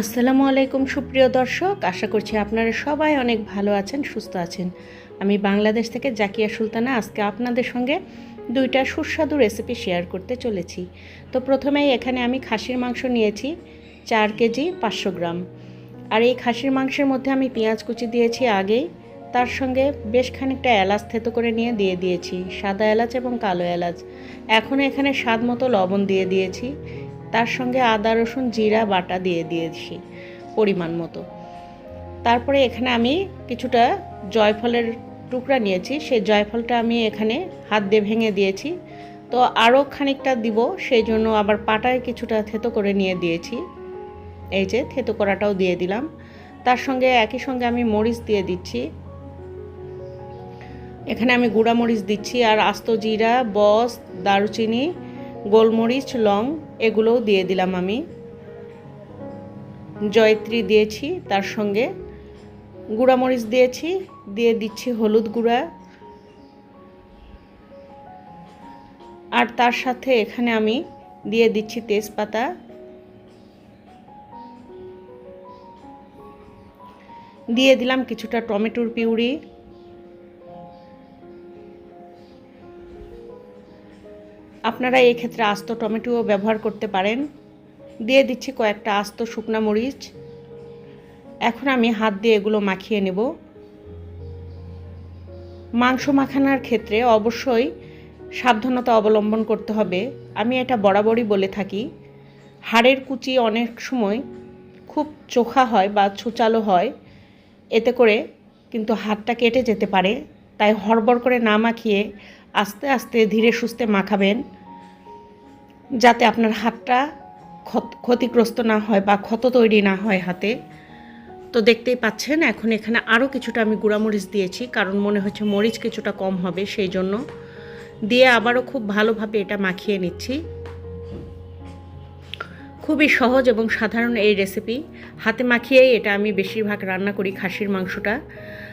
আসসালামু আলাইকুম, সুপ্রিয় দর্শক। আশা করছি আপনারা সবাই অনেক ভালো আছেন, সুস্থ আছেন। আমি বাংলাদেশ থেকে জাকিয়া সুলতানা। আজকে আপনাদের সঙ্গে দুইটা সুস্বাদু রেসিপি শেয়ার করতে চলেছি। তো প্রথমেই এখানে আমি খাসির মাংস নিয়েছি, চার কেজি পাঁচশো গ্রাম। আর এই খাসির মাংসের মধ্যে আমি পেঁয়াজ কুচি দিয়েছি আগেই তার সঙ্গে বেশ খানিকটা এলাচ থেতো করে নিয়ে দিয়ে দিয়েছি, সাদা এলাচ এবং কালো এলাচ। এখন এখানে স্বাদ মতো লবণ দিয়ে দিয়েছি। তার সঙ্গে আদা, রসুন, জিরা, বাটা দিয়ে দিয়েছি পরিমাণ মতো। তারপরে এখানে আমি কিছুটা জয়ফলের টুকরা নিয়েছি। সেই জয়ফলটা আমি এখানে হাত দিয়ে ভেঙে দিয়েছি। তো আরও খানিকটা দিব, সেই জন্য আবার পাটায় কিছুটা থেতো করে নিয়ে দিয়েছি। এই যে থেতো করাটাও দিয়ে দিলাম। তার সঙ্গে একই সঙ্গে আমি মরিচ দিয়ে দিচ্ছি। এখানে আমি গুঁড়া মরিচ দিচ্ছি আর আস্ত জিরা, বস, দারুচিনি গোলমরিচ, লং, এগুলোও দিয়ে দিলাম আমি। জয়ত্রী দিয়েছি, তার সঙ্গে গুঁড়ামরিচ দিয়েছি, দিয়ে দিচ্ছি হলুদ গুঁড়া। আর তার সাথে এখানে আমি দিয়ে দিচ্ছি তেজপাতা। দিয়ে দিলাম কিছুটা টমেটোর পিউরি। আপনারা এই ক্ষেত্রে আস্ত টমেটোও ব্যবহার করতে পারেন। দিয়ে দিচ্ছি কয়েকটা আস্ত শুকনা মরিচ। এখন আমি হাত দিয়ে এগুলো মাখিয়ে নেব। মাংস মাখানোর ক্ষেত্রে অবশ্যই সাবধানতা অবলম্বন করতে হবে। আমি এটা বরাবরই বলে থাকি, হাড়ের কুচি অনেক সময় খুব চোখা হয় বা ছুচালো হয়। এতে করে কিন্তু হাতটা কেটে যেতে পারে। তাই হড়বড় করে না মাখিয়ে আস্তে আস্তে ধীরে সুস্থে মাখাবেন যাতে আপনার হাতটা ক্ষতিগ্রস্ত না হয় বা ক্ষত তৈরি না হয় হাতে। তো দেখতেই পাচ্ছেন, এখন এখানে আরও কিছুটা আমি গুঁড়ামরিচ দিয়েছি, কারণ মনে হচ্ছে মরিচ কিছুটা কম হবে, সেই জন্য। দিয়ে আবারও খুব ভালোভাবে এটা মাখিয়ে নিচ্ছি। খুবই সহজ এবং সাধারণ এই রেসিপি হাতে মাখিয়েই এটা আমি বেশিরভাগ রান্না করি খাসির মাংসটা।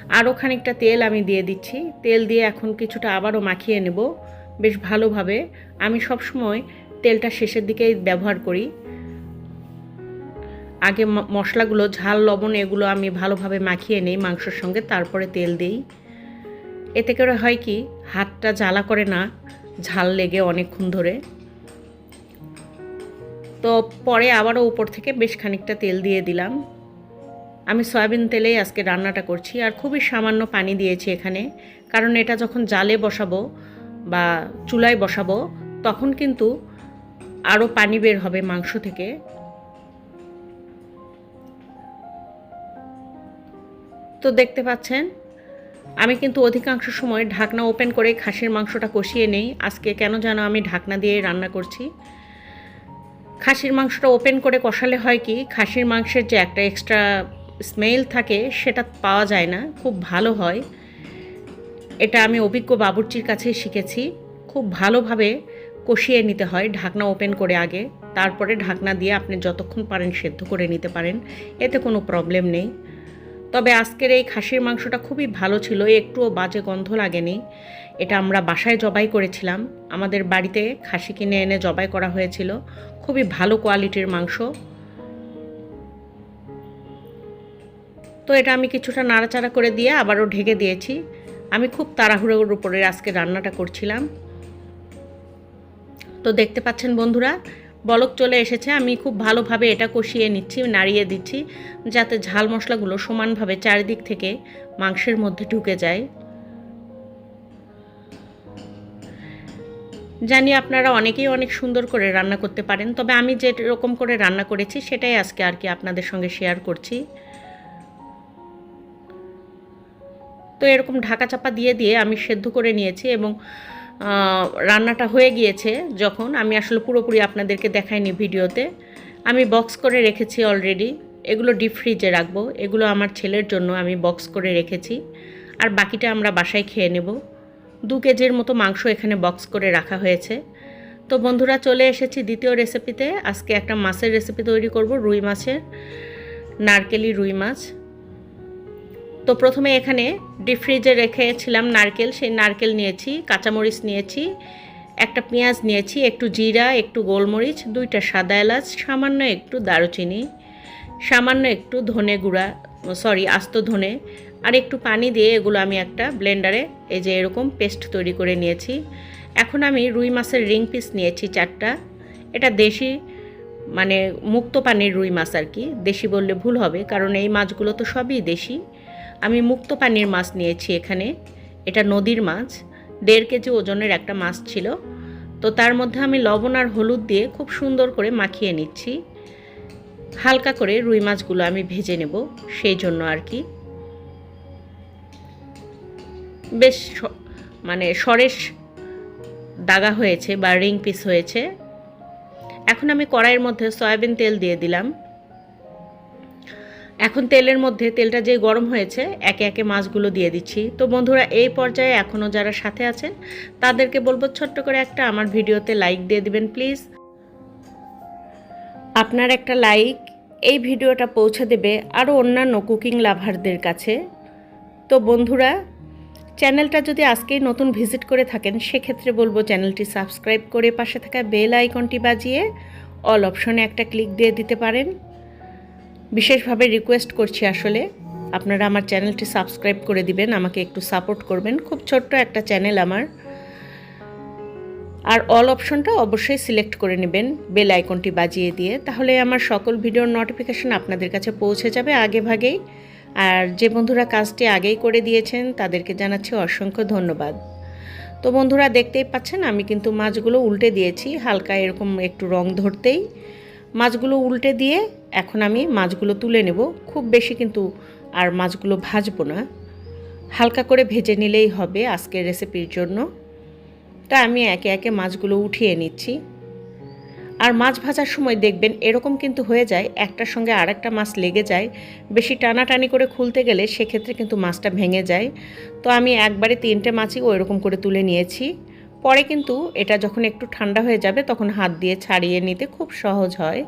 আরও খানিকটা তেল আমি দিয়ে দিচ্ছি। তেল দিয়ে এখন কিছুটা আবারও মাখিয়ে নেব। বেশ ভালোভাবে। আমি সবসময় তেলটা শেষের দিকেই ব্যবহার করি। আগে মশলাগুলো, ঝাল, লবণ এগুলো আমি ভালোভাবে মাখিয়ে নিই মাংসর সঙ্গে, তারপরে তেল দিই। এতে করে হয় কি, হাতটা জ্বালা করে না, ঝাল লেগে অনেকক্ষণ ধরে। তো পরে আবারও উপর থেকে বেশ খানিকটা তেল দিয়ে দিলাম। আমি সয়াবিন তেলেই আজকে রান্নাটা করছি আর খুবই সামান্য পানি দিয়েছি এখানে। কারণ এটা যখন জালে বসাবো বা চুলায় বসাবো, তখন কিন্তু আরও পানি বের হবে মাংস থেকে। তো দেখতে পাচ্ছেন, আমি কিন্তু অধিকাংশ সময় ঢাকনা ওপেন করে খাসির মাংসটা কষিয়ে নেই। আজকে কেন যেন আমি ঢাকনা দিয়ে রান্না করছি। খাসির মাংসটা ওপেন করে কষালে হয় কি, খাসির মাংসের যে একটা এক্সট্রা স্মেল থাকে, সেটা পাওয়া যায় না। খুব ভালো হয়। এটা আমি অভিজ্ঞ বাবুর্চির কাছেই শিখেছি। খুব ভালোভাবে কষিয়ে নিতে হয়, ঢাকনা ওপেন করে আগে। তারপরে ঢাকনা দিয়ে আপনি যতক্ষণ পারেন সেদ্ধ করে নিতে পারেন। এতে কোনো প্রবলেম নেই। তবে আজকের এই খাসির মাংসটা খুবই ভালো ছিল, একটুও বাজে গন্ধ লাগেনি। এটা আমরা বাসায় জবাই করেছিলাম। আমাদের বাড়িতে খাসি কিনে এনে জবাই করা হয়েছিল। খুবই ভালো কোয়ালিটির মাংস। তো এটা আমি কিছুটা নাড়াচাড়া করে দিয়ে আবারও ঢেকে দিয়েছি। আমি খুব তাড়াহুড়োর উপরে আজকে রান্নাটা করছিলাম। তো দেখতে পাচ্ছেন বন্ধুরা, বলক চলে এসেছে। আমি খুব ভালোভাবে এটা কষিয়ে নিচ্ছি, নাড়িয়ে দিচ্ছি, যাতে ঝাল মশলাগুলো সমানভাবে চারিদিক থেকে মাংসের মধ্যে ঢুকে যায়। জানি আপনারা অনেকেই অনেক সুন্দর করে রান্না করতে পারেন, তবে আমি যে রকম করে রান্না করেছি, সেটাই আজকে আর কি আপনাদের সঙ্গে শেয়ার করছি। তো এরকম ঢাকা চাপা দিয়ে দিয়ে আমি সেদ্ধ করে নিয়েছি এবং রান্নাটা হয়ে গিয়েছে যখন। আমি আসলে পুরোপুরি আপনাদেরকে দেখাইনি ভিডিওতে। আমি বক্স করে রেখেছি অলরেডি এগুলো ডিপ ফ্রিজে রাখব। এগুলো আমার ছেলের জন্য আমি বক্স করে রেখেছি। আর বাকিটা আমরা বাসায় খেয়ে নেব। দু কেজির মতো মাংস এখানে বক্স করে রাখা হয়েছে। তো বন্ধুরা, চলে এসেছি দ্বিতীয় রেসিপিতে আজকে একটা মাছের রেসিপি তৈরি করব, রুই মাছের, নারকেলি রুই মাছ। তো প্রথমে এখানে ডিপ ফ্রিজে রেখেছিলাম নারকেল, সেই নারকেল নিয়েছি, কাঁচামরিচ নিয়েছি, একটা পেঁয়াজ নিয়েছি, একটু জিরা, একটু গোলমরিচ, দুইটা সাদা এলাচ, সামান্য একটু দারুচিনি, সামান্য একটু ধনে গুঁড়া সরি আস্ত ধনে, আর একটু পানি দিয়ে এগুলো আমি একটা ব্লেন্ডারে এই যে এরকম পেস্ট তৈরি করে নিয়েছি। এখন আমি রুই মাছের রিং পিস নিয়েছি চারটা, এটা দেশি মানে মুক্ত পানির রুই মাছ আর কি, দেশি বললে ভুল হবে, কারণ এই মাছগুলো তো সবই দেশি। আমি মুক্ত পানির মাছ নিয়েছি এখানে। এটা নদীর মাছ। দেড় কেজি ওজনের একটা মাছ ছিল। তো তার মধ্যে আমি লবণ আর হলুদ দিয়ে খুব সুন্দর করে মাখিয়ে নিচ্ছি। হালকা করে রুই মাছগুলো আমি ভেজে নেব, সেই জন্য আর কি। বেশ মানে সরেস দাগা হয়েছে বা রিং পিস হয়েছে। এখন আমি কড়াইয়ের মধ্যে সয়াবিন তেল দিয়ে দিলাম। এখন তেলের মধ্যে তেলটা যে গরম হয়েছে, একে একে মাছগুলো দিয়ে দিচ্ছি। তো বন্ধুরা, এই পর্যায়ে এখনও যারা সাথে আছেন, তাদেরকে বলব ছোট্ট করে একটা আমার ভিডিওতে লাইক দিয়ে দিবেন প্লিজ আপনার একটা লাইক এই ভিডিওটা পৌঁছে দেবে আরও অন্যান্য কুকিং লাভারদের কাছে। তো বন্ধুরা, চ্যানেলটা যদি আজকেই নতুন ভিজিট করে থাকেন, সেক্ষেত্রে বলব চ্যানেলটি সাবস্ক্রাইব করে পাশে থাকা বেল আইকনটি বাজিয়ে অল অপশনে একটা ক্লিক দিয়ে দিতে পারেন। বিশেষভাবে রিকোয়েস্ট করছি আসলে। আপনারা আমার চ্যানেলটি সাবস্ক্রাইব করে দিবেন, আমাকে একটু সাপোর্ট করবেন। খুব ছোট্ট একটা চ্যানেল আমার। আর অল অপশনটা অবশ্যই সিলেক্ট করে নেবেন বেল আইকনটি বাজিয়ে দিয়ে। তাহলে আমার সকল ভিডিওর নোটিফিকেশন আপনাদের কাছে পৌঁছে যাবে আগে ভাগেই। আর যে বন্ধুরা কাজটি আগেই করে দিয়েছেন, তাদেরকে জানাচ্ছি অসংখ্য ধন্যবাদ। তো বন্ধুরা দেখতেই পাচ্ছেন, আমি কিন্তু মাছগুলো উল্টে দিয়েছি, হালকা এরকম একটু রং ধরতেই। মাছগুলো উল্টে দিয়ে এখন আমি মাছগুলো তুলে নেব। খুব বেশি কিন্তু আর মাছগুলো ভাজবো না। হালকা করে ভেজে নিলেই হবে আজকের রেসিপির জন্য। তা আমি একে একে মাছগুলো উঠিয়ে নিচ্ছি। আর মাছ ভাজার সময় দেখবেন এরকম কিন্তু হয়ে যায়, একটার সঙ্গে আরেকটা মাছ লেগে যায়। বেশি টানাটানি করে খুলতে গেলে সেক্ষেত্রে কিন্তু মাছটা ভেঙে যায়। তো আমি একবারে তিনটে মাছই ওই রকম করে তুলে নিয়েছি। পরে কিন্তু এটা যখন একটু ঠান্ডা হয়ে যাবে, তখন হাত দিয়ে ছাড়িয়ে নিতে খুব সহজ হয়।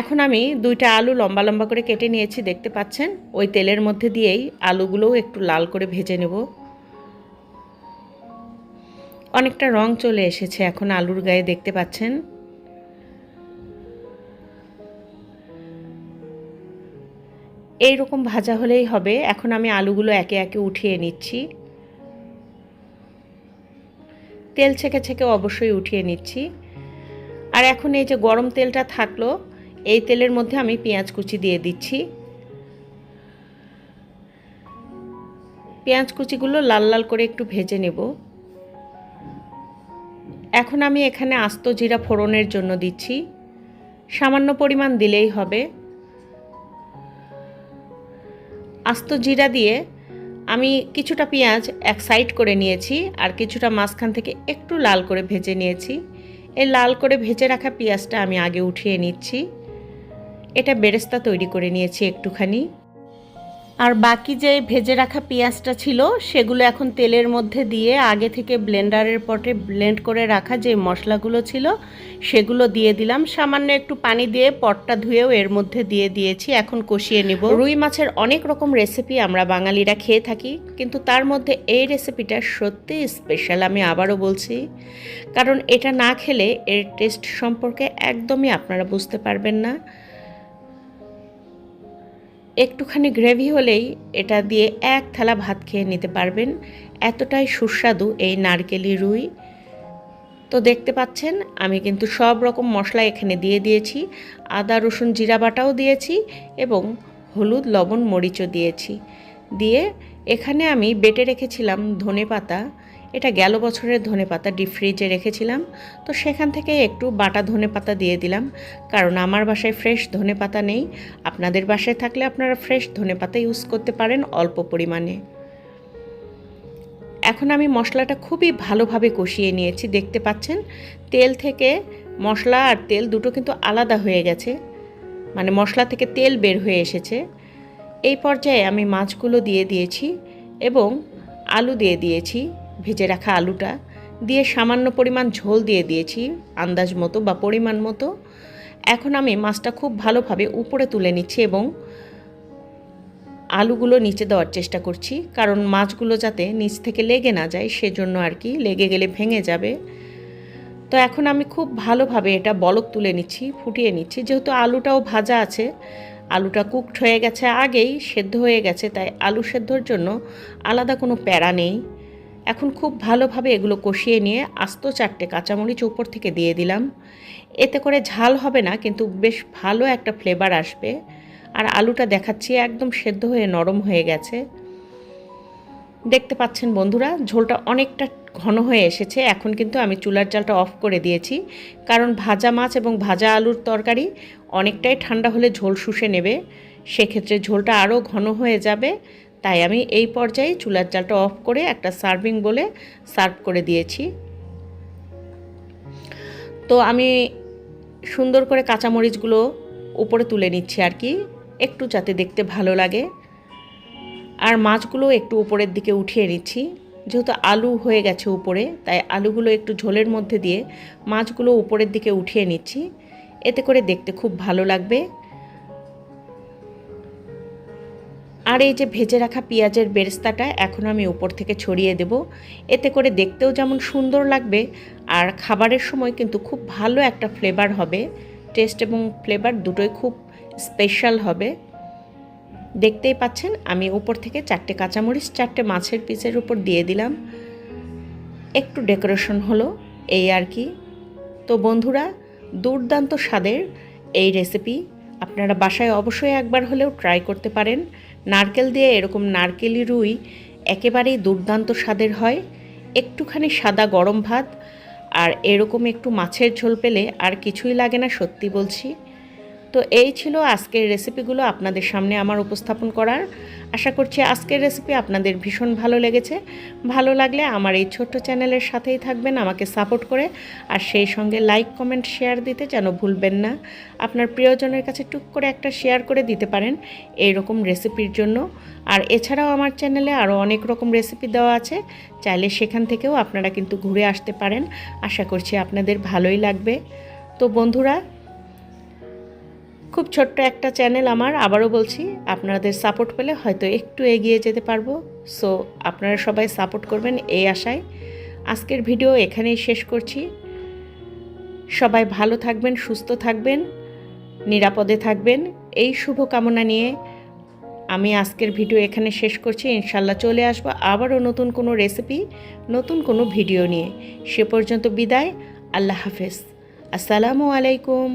এখন আমি দুইটা আলু লম্বা লম্বা করে কেটে নিয়েছি, দেখতে পাচ্ছেন? ওই তেলের মধ্যে দিয়েই আলুগুলোও একটু লাল করে ভেজে নেব। অনেকটা রং চলে এসেছে এখন আলুর গায়ে, দেখতে পাচ্ছেন? এই রকম ভাজা হলেই হবে। এখন আমি আলুগুলো একে একে উঠিয়ে নিচ্ছি। তেল ছেঁকে ছেঁকে অবশ্যই উঠিয়ে নিচ্ছি। আর এখন এই যে গরম তেলটা থাকল, এই তেলের মধ্যে আমি পেঁয়াজ কুচি দিয়ে দিচ্ছি। পেঁয়াজ কুচিগুলো লাল লাল করে একটু ভেজে নেব। এখন আমি এখানে আস্ত জিরা ফোড়নের জন্য দিচ্ছি। সামান্য পরিমাণ দিলেই হবে। আস্ত জিরা দিয়ে আমি কিছুটা পেঁয়াজ এক সাইড করে নিয়েছি আর কিছুটা মাঝখান থেকে একটু লাল করে ভেজে নিয়েছি। এই লাল করে ভেজে রাখা পেঁয়াজটা আমি আগে উঠিয়ে নিচ্ছি। এটা বেরেস্তা তৈরি করে নিয়েছি একটুখানি। আর বাকি যে ভেজে রাখা পেঁয়াজটা ছিল, সেগুলো এখন তেলের মধ্যে দিয়ে আগে থেকে ব্লেন্ডারের পটে ব্লেন্ড করে রাখা যে মশলাগুলো ছিল, সেগুলো দিয়ে দিলাম। সামান্য একটু পানি দিয়ে পটটা ধুয়েও এর মধ্যে দিয়ে দিয়েছি। এখন কষিয়ে নিব। রুই মাছের অনেক রকম রেসিপি আমরা বাঙালিরা খেয়ে থাকি, কিন্তু তার মধ্যে এই রেসিপিটা সত্যি স্পেশাল, আমি আবারও বলছি। কারণ এটা না খেলে এর টেস্ট সম্পর্কে একদমই আপনারা বুঝতে পারবেন না। একটুখানি গ্রেভি হলেই এটা দিয়ে এক থালা ভাত খেয়ে নিতে পারবেন। এতটাই সুস্বাদু এই নারকেলি রুই। তো দেখতে পাচ্ছেন, আমি কিন্তু সব রকম মশলা এখানে দিয়ে দিয়েছি। আদা, রসুন, জিরা বাটাও দিয়েছি এবং হলুদ, লবণ, মরিচও দিয়েছি। দিয়ে এখানে আমি বেটে রেখেছিলাম ধনে পাতা এটা গেল বছরের ধনে পাতা ডিপ ফ্রিজে রেখেছিলাম। তো সেখান থেকে একটু বাটা ধনে পাতা দিয়ে দিলাম। কারণ আমার বাসায় ফ্রেশ ধনে পাতা নেই। আপনাদের বাসায় থাকলে আপনারা ফ্রেশ ধনে পাতা ইউজ করতে পারেন অল্প পরিমাণে। এখন আমি মশলাটা খুবই ভালোভাবে কষিয়ে নিয়েছি, দেখতে পাচ্ছেন? তেল থেকে মশলা আর তেল দুটো কিন্তু আলাদা হয়ে গেছে। মানে মশলা থেকে তেল বের হয়ে এসেছে। এই পর্যায়ে আমি মাছগুলো দিয়ে দিয়েছি এবং আলু দিয়ে দিয়েছি। ভেজে রাখা আলুটা দিয়ে সামান্য পরিমাণ ঝোল দিয়ে দিয়েছি, আন্দাজ মতো বা পরিমাণ মতো। এখন আমি মাছটা খুব ভালোভাবে উপরে তুলে নিচ্ছি এবং আলুগুলো নিচে দেওয়ার চেষ্টা করছি, কারণ মাছগুলো যাতে নিচ থেকে লেগে না যায় সেজন্য আর কি লেগে গেলে ভেঙে যাবে। তো এখন আমি খুব ভালোভাবে এটা বলক তুলে নিচ্ছি, ফুটিয়ে নিচ্ছি। যেহেতু আলুটাও ভাজা আছে, আলুটা কুকড হয়ে গেছে আগেই, সেদ্ধ হয়ে গেছে, তাই আলু সেদ্ধর জন্য আলাদা কোনো প্যারা নেই। এখন খুব ভালোভাবে এগুলো কষিয়ে নিয়ে আস্ত চারটে কাঁচামরিচ উপর থেকে দিয়ে দিলাম। এতে করে ঝাল হবে না, কিন্তু বেশ ভালো একটা ফ্লেভার আসবে। আর আলুটা দেখাচ্ছি, একদম সেদ্ধ হয়ে নরম হয়ে গেছে। দেখতে পাচ্ছেন বন্ধুরা, ঝোলটা অনেকটা ঘন হয়ে এসেছে। এখন কিন্তু আমি চুলার জালটা অফ করে দিয়েছি। কারণ ভাজা মাছ এবং ভাজা আলুর তরকারি অনেকটাই ঠান্ডা হলে ঝোল শুষে নেবে। সেক্ষেত্রে ঝোলটা আরও ঘন হয়ে যাবে। তাই আমি এই পর্যায়ে চুলার জালটা অফ করে একটা সার্ভিং বলে সার্ভ করে দিয়েছি। তো আমি সুন্দর করে কাঁচামরিচগুলো উপরে তুলে নিচ্ছি আর কি, একটু যাতে দেখতে ভালো লাগে। আর মাছগুলো একটু উপরের দিকে উঠিয়ে নিচ্ছি, যেহেতু আলু হয়ে গেছে উপরে, তাই আলুগুলো একটু ঝোলের মধ্যে দিয়ে মাছগুলো উপরের দিকে উঠিয়ে নিচ্ছি। এতে করে দেখতে খুব ভালো লাগবে। আর এই যে ভেজে রাখা পেঁয়াজের বেরেস্তাটা এখন আমি উপর থেকে ছড়িয়ে দেব। এতে করে দেখতেও যেমন সুন্দর লাগবে আর খাবারের সময় কিন্তু খুব ভালো একটা ফ্লেভার হবে। টেস্ট এবং ফ্লেভার দুটোই খুব স্পেশাল হবে। দেখতেই পাচ্ছেন, আমি উপর থেকে চারটে কাঁচামরিচ, চারটে মাছের পিসের উপর দিয়ে দিলাম। একটু ডেকোরেশন হলো, এই আর কি। তো বন্ধুরা, দুর্দান্ত স্বাদের এই রেসিপি আপনারা বাসায় অবশ্যই একবার হলেও ট্রাই করতে পারেন। নারকেল দিয়ে এরকম নারকেলি রুই একেবারেই দুর্দান্ত স্বাদের হয়। একটুখানি সাদা গরম ভাত আর এরকম একটু মাছের ঝোল পেলে আর কিছুই লাগে না, সত্যি বলছি। তো এই ছিল আজকের রেসিপিগুলো আপনাদের সামনে আমার উপস্থাপন করার। আশা করছি আজকের রেসিপি আপনাদের ভীষণ ভালো লেগেছে। ভালো লাগলে আমার এই ছোট্ট চ্যানেলের সাথেই থাকবেন, আমাকে সাপোর্ট করে। আর সেই সঙ্গে লাইক, কমেন্ট, শেয়ার দিতে যেন ভুলবেন না। আপনার প্রিয়জনের কাছে টুক করে একটা শেয়ার করে দিতে পারেন এই রকম রেসিপির জন্য। আর এছাড়াও আমার চ্যানেলে আরও অনেক রকম রেসিপি দেওয়া আছে। চাইলে সেখান থেকেও আপনারা কিন্তু ঘুরে আসতে পারেন। আশা করছি আপনাদের ভালোই লাগবে। তো বন্ধুরা খুব ছোট্ট একটা চ্যানেল আমার, আবারও বলছি, আপনাদের সাপোর্ট পেলে হয়তো একটু এগিয়ে যেতে পারব। সো আপনারা সবাই সাপোর্ট করবেন এই আশায়। আজকের ভিডিও এখানেই শেষ করছি। সবাই ভালো থাকবেন, সুস্থ থাকবেন, নিরাপদে থাকবেন। এই শুভ কামনা নিয়ে আমি আজকের ভিডিও এখানে শেষ করছি। ইনশাল্লাহ চলে আসব আবারও নতুন কোনো রেসিপি, নতুন কোনো ভিডিও নিয়ে। সে পর্যন্ত বিদায়, আল্লাহ হাফেজ। আসসালামু আলাইকুম।